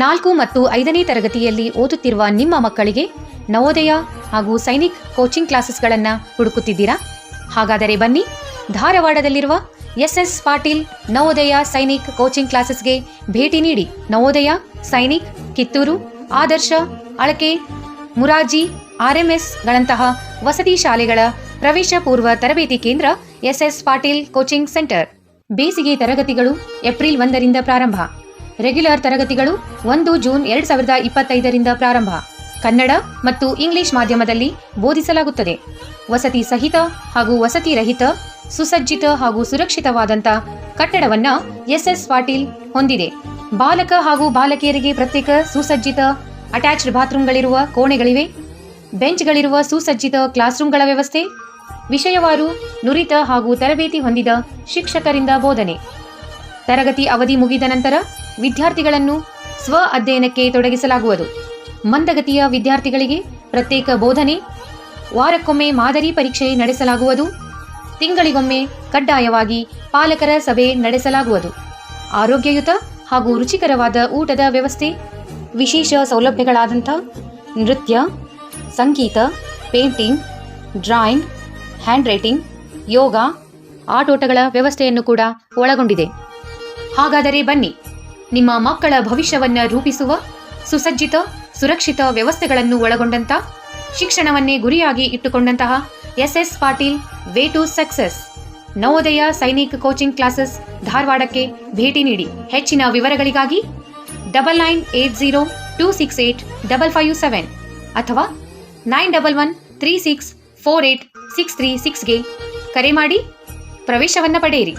ನಾಲ್ಕು ಮತ್ತು ಐದನೇ ತರಗತಿಯಲ್ಲಿ ಓದುತ್ತಿರುವ ನಿಮ್ಮ ಮಕ್ಕಳಿಗೆ ನವೋದಯ ಹಾಗೂ ಸೈನಿಕ್ ಕೋಚಿಂಗ್ ಕ್ಲಾಸಸ್ಗಳನ್ನು ಹುಡುಕುತ್ತಿದ್ದೀರಾ? ಹಾಗಾದರೆ ಬನ್ನಿ, ಧಾರವಾಡದಲ್ಲಿರುವ S S Patil Navodaya Sainik coaching ಕ್ಲಾಸಸ್ಗೆ ಭೇಟಿ ನೀಡಿ. ನವೋದಯ, ಸೈನಿಕ್, ಕಿತ್ತೂರು, ಆದರ್ಶ, ಅಳಕೆ, ಮುರಾರ್ಜಿ, ಆರ್ಎಂಎಸ್ಗಳಂತಹ ವಸತಿ ಶಾಲೆಗಳ ಪ್ರವೇಶ ಪೂರ್ವ ತರಬೇತಿ ಕೇಂದ್ರ S S Patil coaching centre. ಬೇಸಿಗೆ ತರಗತಿಗಳು ಏಪ್ರಿಲ್ ಒಂದರಿಂದ ಪ್ರಾರಂಭ. ರೆಗ್ಯುಲರ್ ತರಗತಿಗಳು ಒಂದು ಜೂನ್ ಎರಡ್ ಸಾವಿರದ ಇಪ್ಪತ್ತೈದರಿಂದ ಪ್ರಾರಂಭ. ಕನ್ನಡ ಮತ್ತು ಇಂಗ್ಲಿಷ್ ಮಾಧ್ಯಮದಲ್ಲಿ ಬೋಧಿಸಲಾಗುತ್ತದೆ. ವಸತಿ ಸಹಿತ ಹಾಗೂ ವಸತಿ ರಹಿತ, ಸುಸಜ್ಜಿತ ಹಾಗೂ ಸುರಕ್ಷಿತವಾದಂಥ ಕಟ್ಟಡವನ್ನ ಎಸ್ಎಸ್ ಪಾಟೀಲ್ ಹೊಂದಿದೆ. ಬಾಲಕ ಹಾಗೂ ಬಾಲಕಿಯರಿಗೆ ಪ್ರತ್ಯೇಕ ಸುಸಜ್ಜಿತ ಅಟ್ಯಾಚ್ಡ್ ಬಾತ್ರೂಮ್ಗಳಿರುವ ಕೋಣೆಗಳಿವೆ. ಬೆಂಚ್ಗಳಿರುವ ಸುಸಜ್ಜಿತ ಕ್ಲಾಸ್ ರೂಮ್ಗಳ ವ್ಯವಸ್ಥೆ. ವಿಷಯವಾರು ನುರಿತ ಹಾಗೂ ತರಬೇತಿ ಹೊಂದಿದ ಶಿಕ್ಷಕರಿಂದ ಬೋಧನೆ. ತರಗತಿ ಅವಧಿ ಮುಗಿದ ನಂತರ ವಿದ್ಯಾರ್ಥಿಗಳನ್ನು ಸ್ವ ಅಧ್ಯಯನಕ್ಕೆ ತೊಡಗಿಸಲಾಗುವುದು. ಮಂದಗತಿಯ ವಿದ್ಯಾರ್ಥಿಗಳಿಗೆ ಪ್ರತ್ಯೇಕ ಬೋಧನೆ, ವಾರಕ್ಕೊಮ್ಮೆ ಮಾದರಿ ಪರೀಕ್ಷೆ ನಡೆಸಲಾಗುವುದು. ತಿಂಗಳಿಗೊಮ್ಮೆ ಕಡ್ಡಾಯವಾಗಿ ಪಾಲಕರ ಸಭೆ ನಡೆಸಲಾಗುವುದು. ಆರೋಗ್ಯಯುತ ಹಾಗೂ ರುಚಿಕರವಾದ ಊಟದ ವ್ಯವಸ್ಥೆ, ವಿಶೇಷ ಸೌಲಭ್ಯಗಳಾದಂಥ ನೃತ್ಯ, ಸಂಗೀತ, ಪೇಂಟಿಂಗ್, ಡ್ರಾಯಿಂಗ್ ಹ್ಯಾಂಡ್ ರೈಟಿಂಗ್ ಯೋಗ, ಆಟೋಟಗಳ ವ್ಯವಸ್ಥೆಯನ್ನು ಕೂಡ ಒಳಗೊಂಡಿದೆ. ಹಾಗಾದರೆ ಬನ್ನಿ. ನಿಮ್ಮ ಮಕ್ಕಳ ಭವಿಷ್ಯವನ್ನು ರೂಪಿಸುವ, ಸುಸಜ್ಜಿತ, ಸುರಕ್ಷಿತ ವ್ಯವಸ್ಥೆಗಳನ್ನು ಒಳಗೊಂಡಂತ, ಶಿಕ್ಷಣವನ್ನೇ ಗುರಿಯಾಗಿ ಇಟ್ಟುಕೊಂಡಂತಹ S Patil, way to success. Navodaya Sainik coaching classes ಧಾರವಾಡಕ್ಕೆ ಭೇಟಿ ನೀಡಿ. ಹೆಚ್ಚಿನ ವಿವರಗಳಿಗಾಗಿ double nine eight zero two six eight double five seven ಅಥವಾ nine double one three six four eight six three ಸಿಕ್ಸ್ಗೆ ಕರೆ ಮಾಡಿ ಪ್ರವೇಶವನ್ನು ಪಡೆಯಿರಿ.